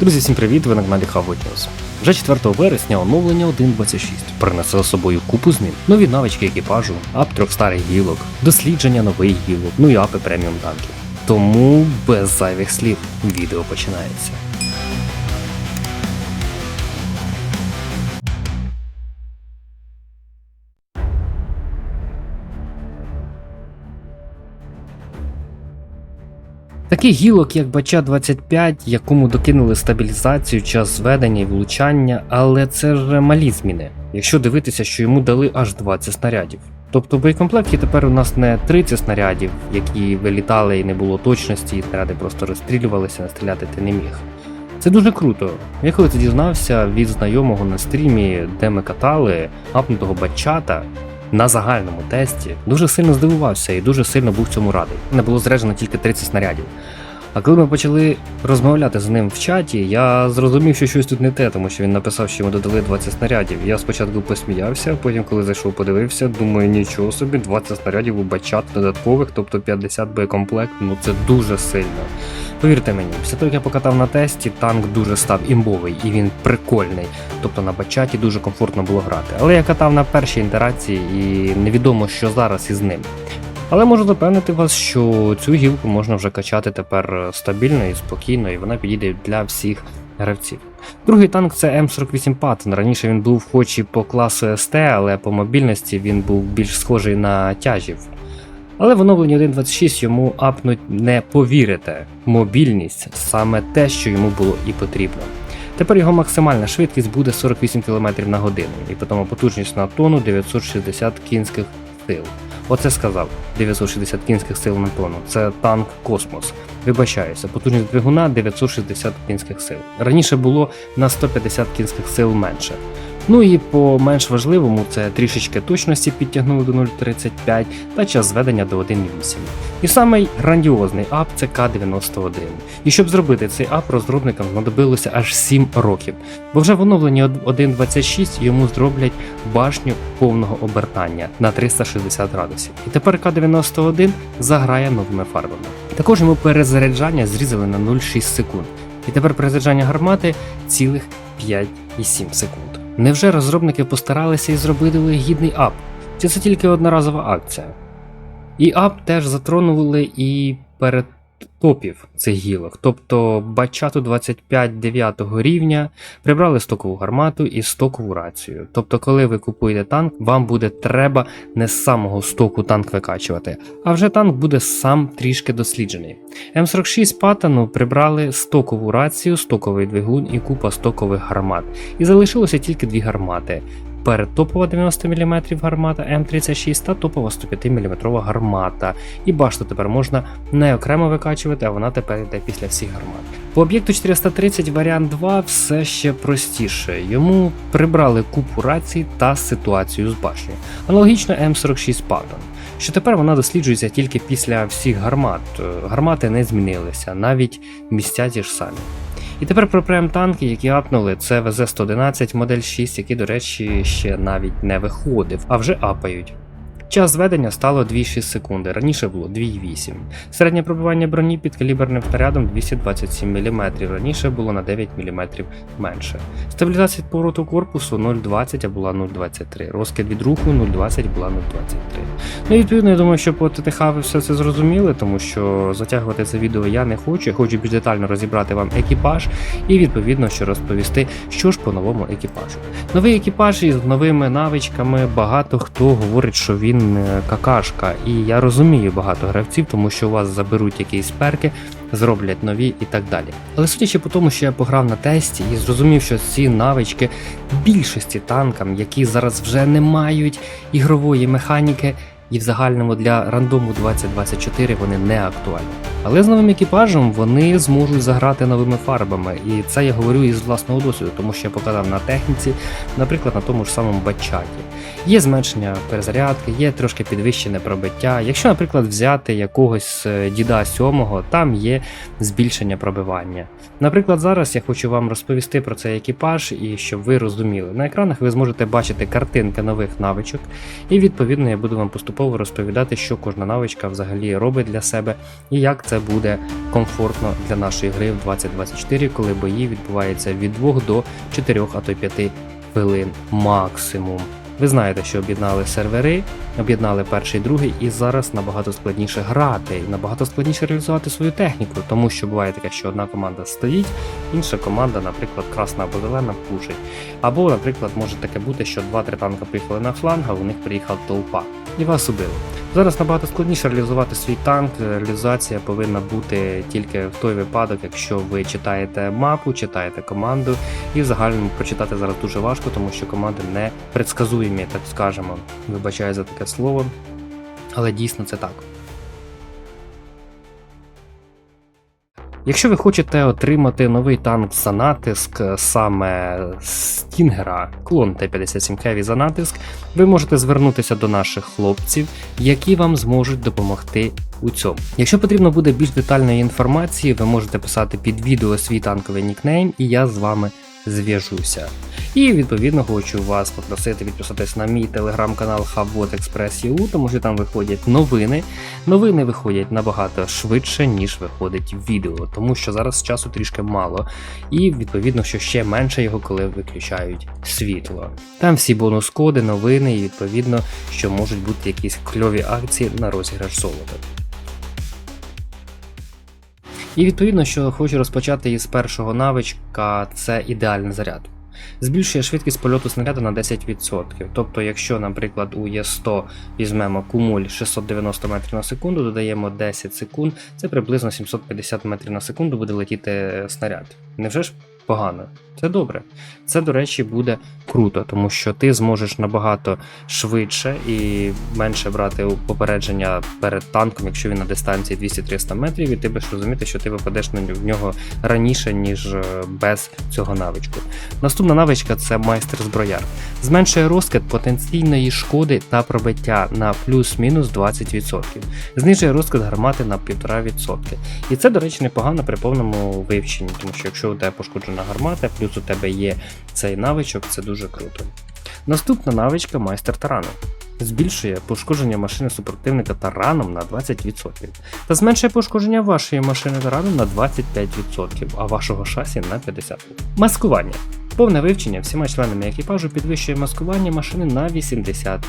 Друзі, всім привіт! Ви на каналі Хавот News. Вже 4 вересня оновлення 1.26 принесе з собою купу змін, нові навички екіпажу, ап трьох старих гілок, дослідження нових гілок, ну і апи преміум танків. Тому без зайвих слів відео починається. Таких гілок, як Бача 25, якому докинули стабілізацію, час зведення і влучання, але це ж малі зміни, якщо дивитися, що йому дали аж 20 снарядів. Тобто в боєкомплекті тепер у нас не 30 снарядів, які вилітали і не було точності, і снаряди просто розстрілювалися, а стріляти ти не міг. Це дуже круто. Я коли це дізнався від знайомого на стрімі, де ми катали апнутого бачата, на загальному тесті дуже сильно здивувався і дуже сильно був цьому радий. Не було зряджено тільки 30 снарядів. А коли ми почали розмовляти з ним в чаті, я зрозумів, що щось тут не те, тому що він написав, що йому додали 20 снарядів. Я спочатку посміявся, потім, коли зайшов, подивився, думаю, нічого собі, 20 снарядів у бачат додаткових, тобто 50 боєкомплект, ну це дуже сильно. Повірте мені, після того, як я покатав на тесті, танк дуже став імбовий і він прикольний. Тобто на бачаті дуже комфортно було грати. Але я катав на першій інтерації і невідомо, що зараз із ним. Але можу запевнити вас, що цю гілку можна вже качати тепер стабільно і спокійно, і вона підійде для всіх гравців. Другий танк це М48 Patton. Раніше він був хоч і по класу СТ, але по мобільності він був більш схожий на тяжів. Але в оновленні 1.26 йому апнуть не повірите. Мобільність саме те, що йому було і потрібно. Тепер його максимальна швидкість буде 48 км на годину, і потім потужність на тонну 960 кінських сил. Оце сказав 960 кінських сил на тонну. Це танк Космос. Вибачаюся, потужність двигуна 960 кінських сил. Раніше було на 150 кінських сил менше. Ну і по менш важливому це трішечки точності підтягнули до 0.35 та час зведення до 1.8. І самий грандіозний ап це К-91. І щоб зробити цей ап, розробникам знадобилося аж 7 років, бо вже в оновленні 1.26 йому зроблять башню повного обертання на 360 градусів. І тепер К-91 заграє новими фарбами. Також йому перезаряджання зрізали на 0,6 секунд. І тепер перезаряджання гармати цілих 5,7 секунд. Невже розробники постаралися і зробили гідний ап? Чи це тільки одноразова акція? І ап теж затронули і перед топів цих гілок, тобто бачату 25 9 рівня прибрали стокову гармату і стокову рацію. Тобто, коли ви купуєте танк, вам буде треба не з самого стоку танк викачувати, а вже танк буде сам трішки досліджений. М46 Паттону прибрали стокову рацію, стоковий двигун і купа стокових гармат. І залишилося тільки дві гармати. Передтопова 90 мм гармата М36 та топова 105 мм гармата. І башту тепер можна не окремо викачувати, а вона тепер йде після всіх гармат. По об'єкту 430 варіант 2 все ще простіше. Йому прибрали купу рацій та ситуацію з башнею. Аналогічно М46 Patton. Що тепер вона досліджується тільки після всіх гармат. Е, Гармати не змінилися, навіть місця ті ж самі. І тепер про прем-танки, які апнули, це ВЗ-111 модель 6, який, до речі, ще навіть не виходив, а вже апають. Час зведення стало 2,6 секунди, раніше було 2,8. Середнє пробивання броні під каліберним снарядом 227 мм, раніше було на 9 мм менше. Стабілізація повороту корпусу 0,20 а була 0,23. Розкид від руху 0,20 була 0,23. Ну і відповідно, я думаю, що по ТТХ ви все це зрозуміли, тому що затягувати це відео я не хочу. Я хочу більш детально розібрати вам екіпаж і відповідно що розповісти, що ж по новому екіпажу. Новий екіпаж із новими навичками. Багато хто говорить, що він е, какашка, і я розумію багато гравців, тому що у вас заберуть якісь перки, зроблять нові і так далі. Але судячи по тому, що я пограв на тесті і зрозумів, що ці навички більшості танкам, які зараз вже не мають ігрової механіки. І в загальному для рандому 2024 вони не актуальні. Але з новим екіпажем вони зможуть заграти новими фарбами. І це я говорю із власного досвіду, тому що я показав на техніці, наприклад, на тому ж самому бачаті. Є зменшення перезарядки, є трошки підвищене пробиття. Якщо, наприклад, взяти якогось е, діда сьомого, там є збільшення пробивання. Наприклад, зараз я хочу вам розповісти про цей екіпаж і щоб ви розуміли. На екранах ви зможете бачити картинки нових навичок, і відповідно я буду вам поступово розповідати, що кожна навичка взагалі робить для себе і як це буде комфортно для нашої гри в 2024, коли бої відбуваються від 2 до 4, а то й 5 хвилин максимум. Ви знаєте, що об'єднали сервери, об'єднали перший, другий, і зараз набагато складніше грати, набагато складніше реалізувати свою техніку, тому що буває таке, що одна команда стоїть, інша команда, наприклад, красна або зелена, пушить. Або, наприклад, може таке бути, що два-три танка приїхали на фланг, а у них приїхав толпа. І вас убили. Зараз набагато складніше реалізувати свій танк. Реалізація повинна бути тільки в той випадок, якщо ви читаєте мапу, читаєте команду, і в загальному прочитати зараз дуже важко, тому що команди не предсказуємі, так скажемо. Вибачаю за таке слово, але дійсно це так. Якщо ви хочете отримати новий танк за натиск, саме Стінгера, клон Т-57 Heavy за натиск, ви можете звернутися до наших хлопців, які вам зможуть допомогти у цьому. Якщо потрібно буде більш детальної інформації, ви можете писати під відео свій танковий нікнейм, і я з вами зв'яжуся. І відповідно хочу вас попросити підписатись на мій телеграм-канал Хавбот Express.eu, тому що там виходять новини. Новини виходять набагато швидше, ніж виходить відео, тому що зараз часу трішки мало, і відповідно, що ще менше його, коли виключають світло. Там всі бонус-коди, новини, і відповідно, що можуть бути якісь кльові акції на розіграш золота. І відповідно, що хочу розпочати із першого навичка, це ідеальний заряд. Збільшує швидкість польоту снаряду на 10%. Тобто, якщо, наприклад, у Є100 візьмемо кумуль 690 метрів на секунду, додаємо 10 секунд, це приблизно 750 метрів на секунду буде летіти снаряд. Невже ж погано? Це добре. Це, до речі, буде круто, тому що ти зможеш набагато швидше і менше брати попередження перед танком, якщо він на дистанції 200-300 метрів, і ти будеш розуміти, що ти випадеш в нього раніше, ніж е, без цього навичку. Наступна навичка це майстер зброяр. Зменшує розкид потенційної шкоди та пробиття на плюс-мінус 20%. Знижує розкид гармати на 1,5%. І це, до речі, непогано при повному вивченні, тому що якщо у тебе пошкоджена гармата, плюс у тебе є цей навичок, це дуже круто. Наступна навичка майстер тарану. Збільшує пошкодження машини супротивника тараном на 20%. Та зменшує пошкодження вашої машини тараном на 25%, а вашого шасі на 50%. Маскування. Повне вивчення всіма членами екіпажу підвищує маскування машини на 80%.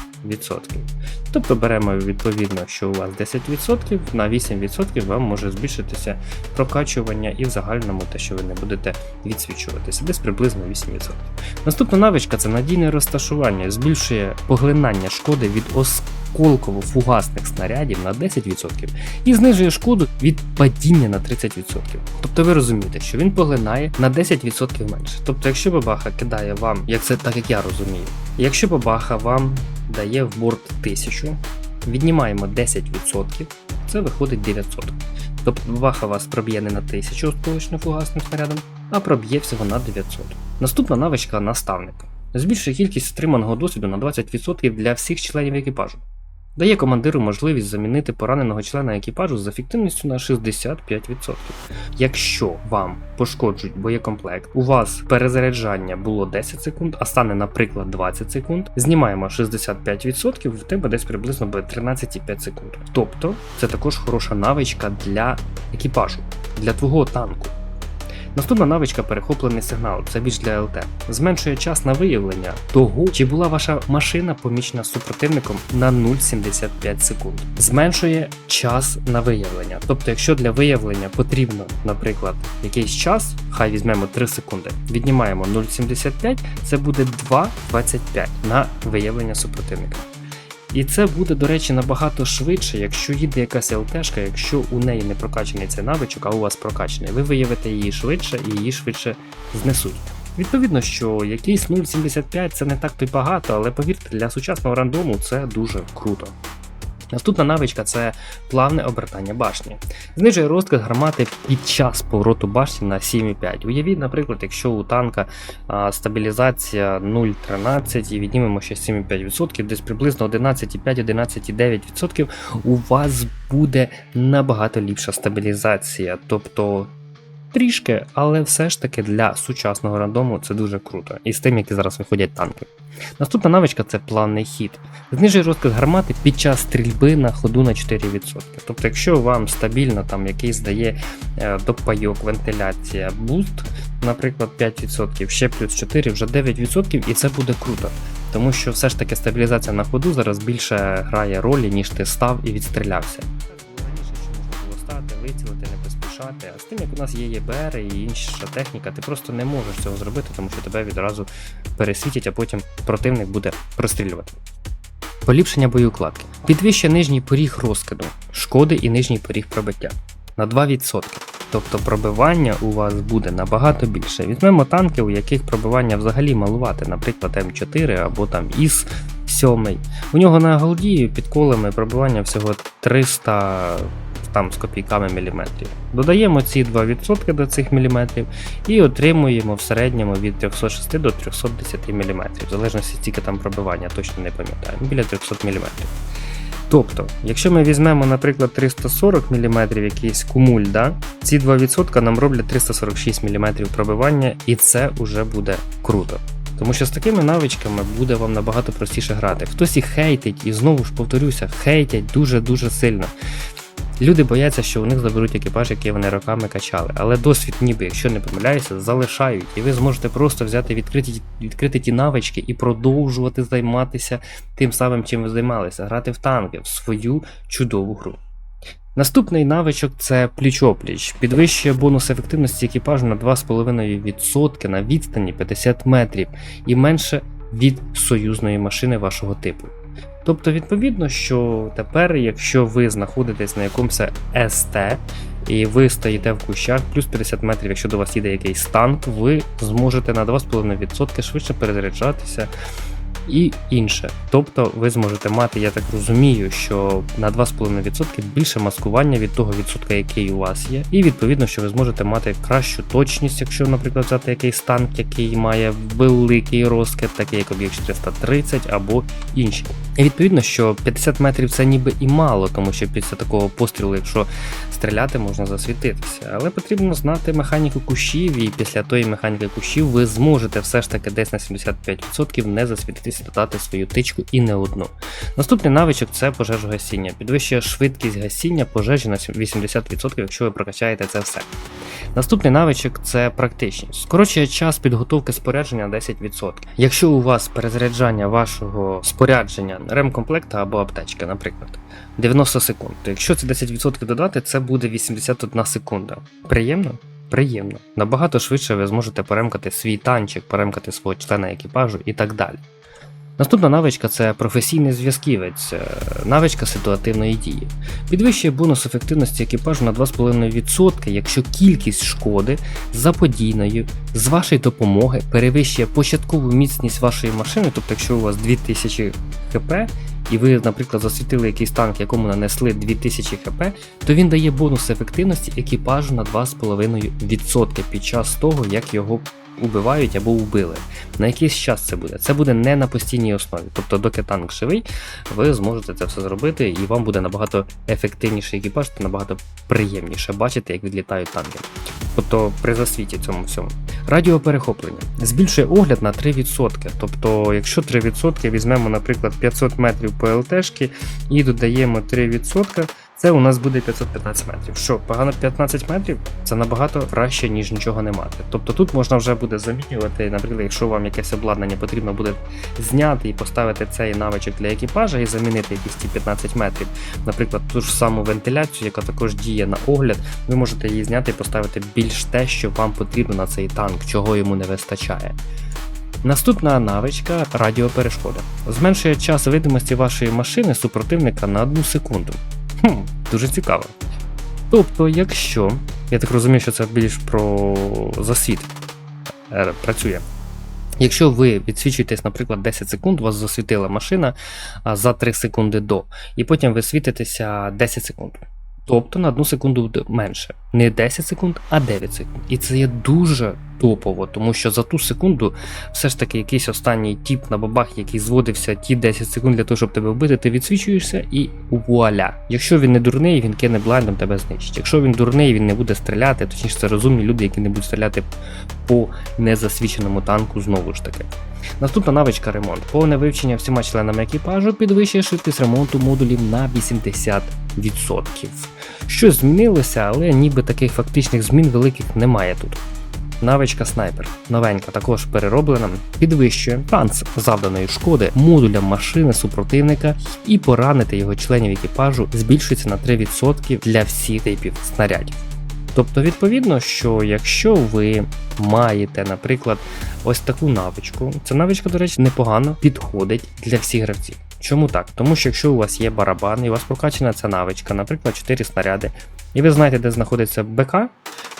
Тобто беремо відповідно, що у вас 10%, на 8% вам може збільшитися прокачування і в загальному те, що ви не будете відсвічуватися, десь приблизно 8%. Наступна навичка це надійне розташування, збільшує поглинання шкоди від осколково-фугасних снарядів на 10% і знижує шкоду від падіння на 30%. Тобто ви розумієте, що він поглинає на 10% менше. Тобто, якщо бабаха кидає вам, як це так як я розумію, якщо бабаха вам дає в борт 1000, віднімаємо 10%, це виходить 900. Тобто бабаха вас проб'є не на 1000 осколочно-фугасним снарядом, а проб'є всього на 900. Наступна навичка наставник. Збільшує кількість отриманого досвіду на 20% для всіх членів екіпажу. Дає командиру можливість замінити пораненого члена екіпажу з ефективністю на 65%. Якщо вам пошкоджують боєкомплект, у вас перезаряджання було 10 секунд, а стане, наприклад, 20 секунд, знімаємо 65%, в тебе десь приблизно буде 13,5 секунд. Тобто це також хороша навичка для екіпажу, для твого танку. Наступна навичка перехоплений сигнал, це більш для ЛТ. Зменшує час на виявлення того, чи була ваша машина помічена супротивником на 0,75 секунд. Зменшує час на виявлення. Тобто, якщо для виявлення потрібно, наприклад, якийсь час, хай візьмемо 3 секунди, віднімаємо 0,75, це буде 2,25 на виявлення супротивника. І це буде, до речі, набагато швидше, якщо їде якась ЛТшка, якщо у неї не прокачаний цей навичок, а у вас прокачаний, ви виявите її швидше і її швидше знесуть. Відповідно, що якийсь 0,75 це не так то й багато, але повірте, для сучасного рандому це дуже круто. Наступна навичка це плавне обертання башні. Знижує розкид гармати під час повороту башні на 7,5. Уявіть, наприклад, якщо у танка стабілізація 0,13 і віднімемо ще 7,5%, десь приблизно 11,5-11,9%, у вас буде набагато ліпша стабілізація. Тобто трішки, але все ж таки для сучасного рандому це дуже круто. І з тим, які зараз виходять танки. Наступна навичка це плавний хід. Знижує розкид гармати під час стрільби на ходу на 4%. Тобто, якщо вам стабільно там якийсь дає е, допайок, вентиляція, буст, наприклад, 5%, ще плюс 4, вже 9%, і це буде круто. Тому що все ж таки стабілізація на ходу зараз більше грає ролі, ніж ти став і відстрілявся. Раніше що можна було стати, вицілити, не поспішати. А з тим, як у нас є ЄБР і інша техніка, ти просто не можеш цього зробити, тому що тебе відразу пересвітять, а потім противник буде прострілювати. Поліпшення боєукладки. Підвищує нижній поріг розкиду, шкоди і нижній поріг пробиття на 2%. Тобто пробивання у вас буде набагато більше. Візьмемо танки, у яких пробивання взагалі малувати, наприклад, М4 або там ІС 7. У нього на голді під колами пробивання всього 300 там з копійками міліметрів. Додаємо ці 2% до цих міліметрів і отримуємо в середньому від 306 до 310 мм, в залежності скільки там пробивання, точно не пам'ятаю, біля 300 мм. Тобто, якщо ми візьмемо, наприклад, 340 мм якийсь кумуль, да, ці 2% нам роблять 346 мм пробивання, і це вже буде круто. Тому що з такими навичками буде вам набагато простіше грати. Хтось їх хейтить, і знову ж повторюся, хейтять дуже-дуже сильно. Люди бояться, що у них заберуть екіпаж, який вони роками качали, але досвід, ніби, якщо не помиляюся, залишають, і ви зможете просто взяти відкриті, відкрити ті навички і продовжувати займатися тим самим, чим ви займалися, грати в танки, в свою чудову гру. Наступний навичок це пліч-опліч. Підвищує бонус ефективності екіпажу на 2,5% на відстані 50 метрів і менше від союзної машини вашого типу. Тобто, відповідно, що тепер, якщо ви знаходитесь на якомусь СТ і ви стоїте в кущах, плюс 50 метрів, якщо до вас їде якийсь танк, ви зможете на 2,5% швидше перезаряджатися і інше. Тобто ви зможете мати, я так розумію, що на 2,5% більше маскування від того відсотка, який у вас є, і відповідно, що ви зможете мати кращу точність, якщо, наприклад, взяти якийсь танк, який має великий розкид, такий як об'єкт 430 або інші. І відповідно, що 50 метрів це ніби і мало, тому що після такого пострілу, якщо стріляти, можна засвітитися. Але потрібно знати механіку кущів, і після тої механіки кущів ви зможете все ж таки десь на 75% не засвітитися, додати свою тичку і не одну. Наступний навичок це пожежогасіння. Підвищує швидкість гасіння пожежі на 80%, якщо ви прокачаєте це все. Наступний навичок це практичність. Скорочує час підготовки спорядження на 10%. Якщо у вас перезаряджання вашого спорядження ремкомплекта або аптечки, наприклад, 90 секунд, то якщо це 10% додати, це буде 81 секунда. Приємно? Приємно. Набагато швидше ви зможете перемкати свій танчик, перемкати свого члена екіпажу і так далі. Наступна навичка це професійний зв'язківець, е, навичка ситуативної дії. Підвищує бонус ефективності екіпажу на 2,5%, якщо кількість шкоди заподійною з вашої допомоги перевищує початкову міцність вашої машини, тобто якщо у вас 2000 хп, і ви, наприклад, засвітили якийсь танк, якому нанесли 2000 хп, то він дає бонус ефективності екіпажу на 2,5% під час того, як його убивають або вбили. На якийсь час це буде. Це буде не на постійній основі. Тобто, доки танк живий, ви зможете це все зробити, і вам буде набагато ефективніший екіпаж та набагато приємніше бачити, як відлітають танки. Тобто при засвіті цьому всьому. Радіоперехоплення збільшує огляд на 3%. Тобто, якщо 3% візьмемо, наприклад, 500 метрів по ЛТшки і додаємо 3%. Це у нас буде 515 метрів. Що, погано 15 метрів? Це набагато краще, ніж нічого не мати. Тобто тут можна вже буде замінювати, наприклад, якщо вам якесь обладнання потрібно буде зняти і поставити цей навичок для екіпажа і замінити якісь ті 15 метрів, наприклад, ту ж саму вентиляцію, яка також діє на огляд, ви можете її зняти і поставити більш те, що вам потрібно на цей танк, чого йому не вистачає. Наступна навичка радіоперешкода. Зменшує час видимості вашої машини супротивника на 1 секунду. Хм, дуже цікаво. Тобто, якщо, я так розумію, що це більш про засвіт е, працює. Якщо ви відсвічуєтесь, наприклад, 10 секунд, вас засвітила машина за 3 секунди до, і потім ви світитеся 10 секунд. Тобто на одну секунду менше. Не 10 секунд, а 9 секунд. І це є дуже топово, тому що за ту секунду все ж таки якийсь останній тіп на бабах, який зводився ті 10 секунд для того, щоб тебе вбити, ти відсвічуєшся і вуаля. Якщо він не дурний, він кине блайндом, тебе знищить. Якщо він дурний, він не буде стріляти, точніше це розумні люди, які не будуть стріляти по незасвіченому танку знову ж таки. Наступна навичка ремонт. Повне вивчення всіма членами екіпажу підвищує швидкість ремонту модулів на 80%. Щось змінилося, але ніби таких фактичних змін великих немає тут. Навичка снайпер, новенька, також перероблена, підвищує шанс завданої шкоди модулям машини супротивника і поранити його членів екіпажу збільшується на 3% для всіх типів снарядів. Тобто, відповідно, що якщо ви маєте, наприклад, ось таку навичку, ця навичка, до речі, непогано підходить для всіх гравців. Чому так? Тому що якщо у вас є барабан і у вас прокачана ця навичка, наприклад, 4 снаряди, і ви знаєте, де знаходиться БК,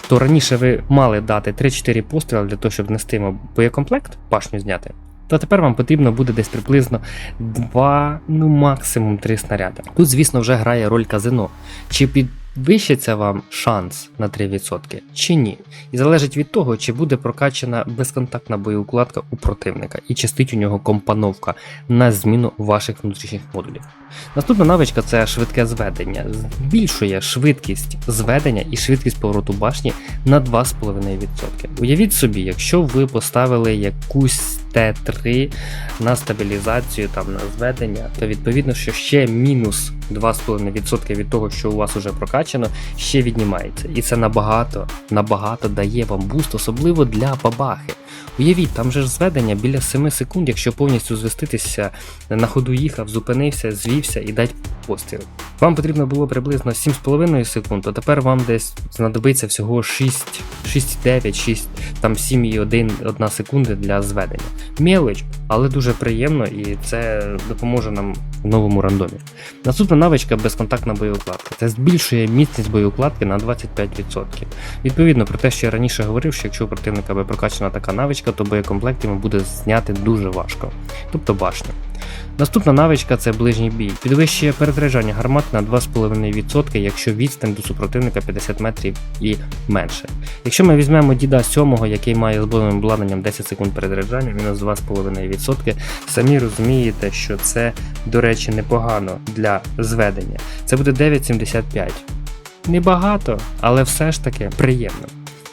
то раніше ви мали дати 3-4 постріли для того, щоб нести боєкомплект, башню зняти. То тепер вам потрібно буде десь приблизно 2, ну максимум 3 снаряди. Тут, звісно, вже грає роль казино. Чи підвищиться вам шанс на 3% чи ні? І залежить від того, чи буде прокачана безконтактна боєукладка у противника, і чи стоїть у нього компоновка на зміну ваших внутрішніх модулів. Наступна навичка це швидке зведення. Збільшує швидкість зведення і швидкість повороту башні на 2,5%. Уявіть собі, якщо ви поставили якусь Т3 на стабілізацію там на зведення, то відповідно, що ще мінус 2,5% від того, що у вас вже прокачано, ще віднімається. І це набагато, набагато дає вам буст, особливо для бабахи. Уявіть, там же ж зведення біля 7 секунд, якщо повністю звеститися, на ходу їхав, зупинився, звівся і дать постріл. Вам потрібно було приблизно 7,5 секунд, а тепер вам десь знадобиться всього 6, 6,9, 6, там 7,1 секунди для зведення. Мелоч, але дуже приємно і це допоможе нам в новому рандомі. Наступна навичка безконтактна боєукладка. Це збільшує міцність боєукладки на 25%. Відповідно про те, що я раніше говорив, що якщо у противника буде прокачана така навичка, то боєкомплект йому буде зняти дуже важко, тобто башню. Наступна навичка це ближній бій. Підвищує перезаряджання гармати на 2,5%, якщо відстань до супротивника 50 метрів і менше. Якщо ми візьмемо діда 7, який має з бойовим обладнанням 10 секунд перезаряджання, мінус 2,5%, самі розумієте, що це, до речі, непогано для зведення. Це буде 9,75. Небагато, але все ж таки приємно.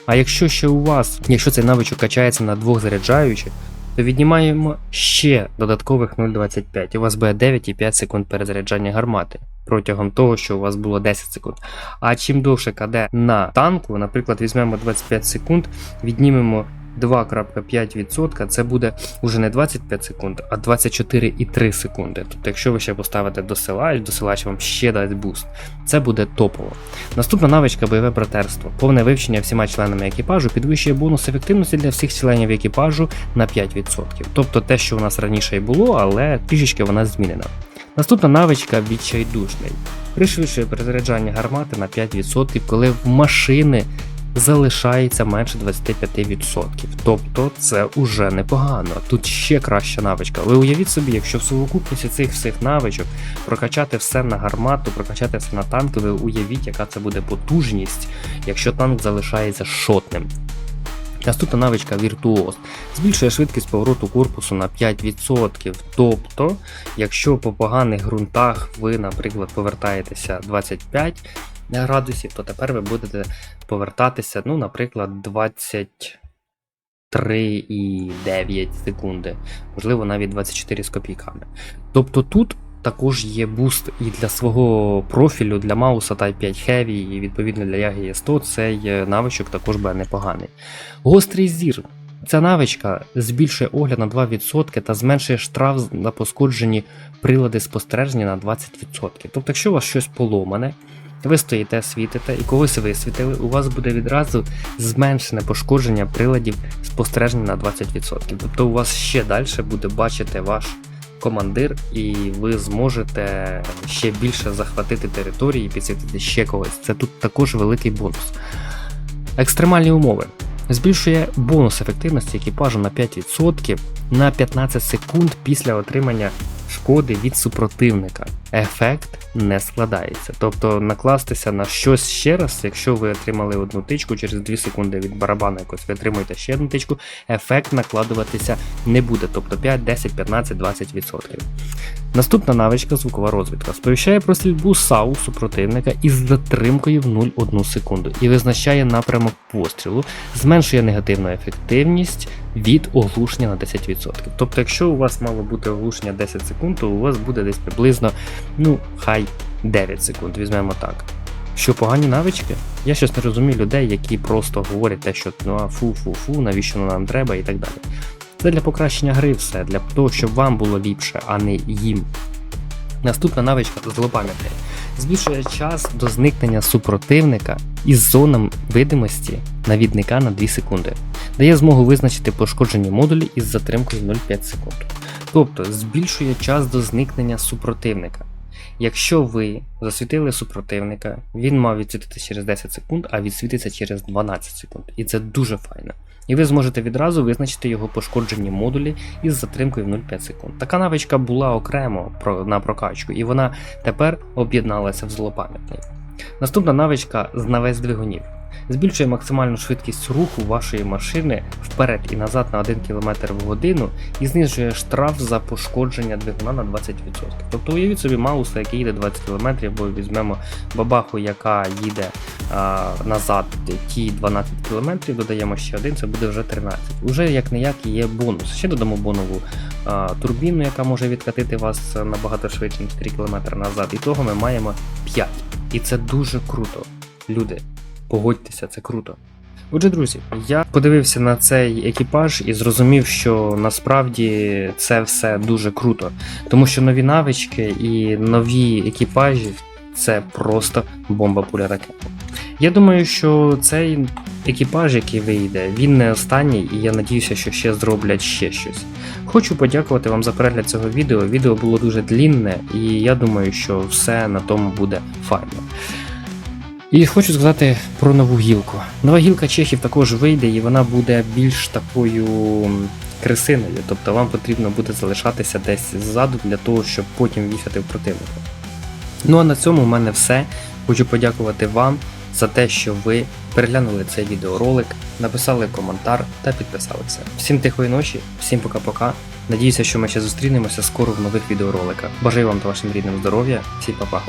А якщо ще у вас, якщо цей навичок качається на двох заряджаючих, то віднімаємо ще додаткових 0,25. У вас буде 9,5 секунд перезаряджання гармати протягом того, що у вас було 10 секунд. А чим довше каде на танку, наприклад, візьмемо 25 секунд, віднімемо 2,5%, це буде вже не 25 секунд, а 24,3 секунди. Тобто, якщо ви ще поставите досилач, досилач вам ще дасть буст. Це буде топово. Наступна навичка бойове братерство. Повне вивчення всіма членами екіпажу підвищує бонус ефективності для всіх членів екіпажу на 5%. Тобто те, що у нас раніше і було, але трішечки вона змінена. Наступна навичка відчайдушний. Пришвидшує перезаряджання гармати на 5%, коли в машини залишається менше 25%. Тобто це уже непогано. Тут ще краща навичка. Ви уявіть собі, якщо в совокупності цих всіх навичок прокачати все на гармату, прокачати все на танки, ви уявіть, яка це буде потужність, якщо танк залишається шотним. Наступна навичка Віртуоз збільшує швидкість повороту корпусу на 5%. Тобто, якщо по поганих ґрунтах ви, наприклад, повертаєтеся 25 градусів, то тепер ви будете повертатися, ну, наприклад, 23,9 секунди, можливо, навіть 24 з копійками. Тобто тут також є буст і для свого профілю, для Мауса Type 5 Heavy, і відповідно для Яги 100 цей е, навичок також буде непоганий. Гострий зір. Ця навичка збільшує огляд на 2% та зменшує штраф на пошкоджені прилади спостереження на 20%. Тобто, якщо у вас щось поломане, ви стоїте, світите і когось висвітили, у вас буде відразу зменшене пошкодження приладів спостереження на 20%. Тобто у вас ще далі буде бачити ваш командир, і ви зможете ще більше захватити території і підсвітити ще когось. Це тут також великий бонус. Екстремальні умови. Збільшує бонус ефективності екіпажу на 5% на 15 секунд після отримання шкоди від супротивника. Ефект не складається. Тобто накластися на щось ще раз, якщо ви отримали одну тичку через 2 секунди від барабану якось ви отримуєте ще одну тичку, ефект накладуватися не буде, тобто 5, 10, 15, 20%. Наступна навичка звукова розвідка сповіщає про стрільбу САУ супротивника із затримкою в 0,1 секунду і визначає напрямок пострілу, зменшує негативну ефективність від оглушення на 10%. Тобто, якщо у вас мало бути оглушення 10 секунд, то у вас буде десь приблизно, ну, хай 9 секунд, візьмемо так. Що погані навички? Я щось не розумію людей, які просто говорять те, що ну а фу-фу-фу, навіщо нам треба і так далі. Це для покращення гри все, для того, щоб вам було ліпше, а не їм. Наступна навичка злопам'ятає. Збільшує час до зникнення супротивника із зоном видимості навідника на 2 секунди. Дає змогу визначити пошкоджені модулі із затримкою 0,5 секунд. Тобто збільшує час до зникнення супротивника. Якщо ви засвітили супротивника, він мав відсвітитися через 10 секунд, а відсвітиться через 12 секунд. І це дуже файно. І ви зможете відразу визначити його пошкоджені модулі із затримкою в 0,5 секунд. Така навичка була окремо на прокачку, і вона тепер об'єдналася в злопам'ятний. Наступна навичка знавець двигунів. Збільшує максимальну швидкість руху вашої машини вперед і назад на 1 км в годину і знижує штраф за пошкодження двигуна на 20%. Тобто уявіть собі Мауса, який їде 20 км, або візьмемо бабаху, яка їде а, назад ті 12 км, додаємо ще один, це буде вже 13. Уже як не як є бонус. Ще додамо бонову а, турбіну, яка може відкатити вас набагато швидше, ніж 3 км назад. І того ми маємо 5. І це дуже круто. Люди, погодьтеся, це круто. Отже, друзі, я подивився на цей екіпаж і зрозумів, що насправді це все дуже круто, тому що нові навички і нові екіпажі це просто бомба пуля ракета. Я думаю, що цей екіпаж, який вийде, він не останній, і я надіюся, що ще зроблять ще щось. Хочу подякувати вам за перегляд цього відео. Відео було дуже длінне, і я думаю, що все на тому буде файно. І хочу сказати про нову гілку. Нова гілка чехів також вийде, і вона буде більш такою кресиною. Тобто вам потрібно буде залишатися десь ззаду для того, щоб потім в'їхати в противника. Ну а на цьому в мене все. Хочу подякувати вам за те, що ви переглянули цей відеоролик, написали коментар та підписалися. Всім тихої ночі, всім пока-пока. Надіюся, що ми ще зустрінемося скоро в нових відеороликах. Бажаю вам та вашим рідним здоров'я. Всім па-па.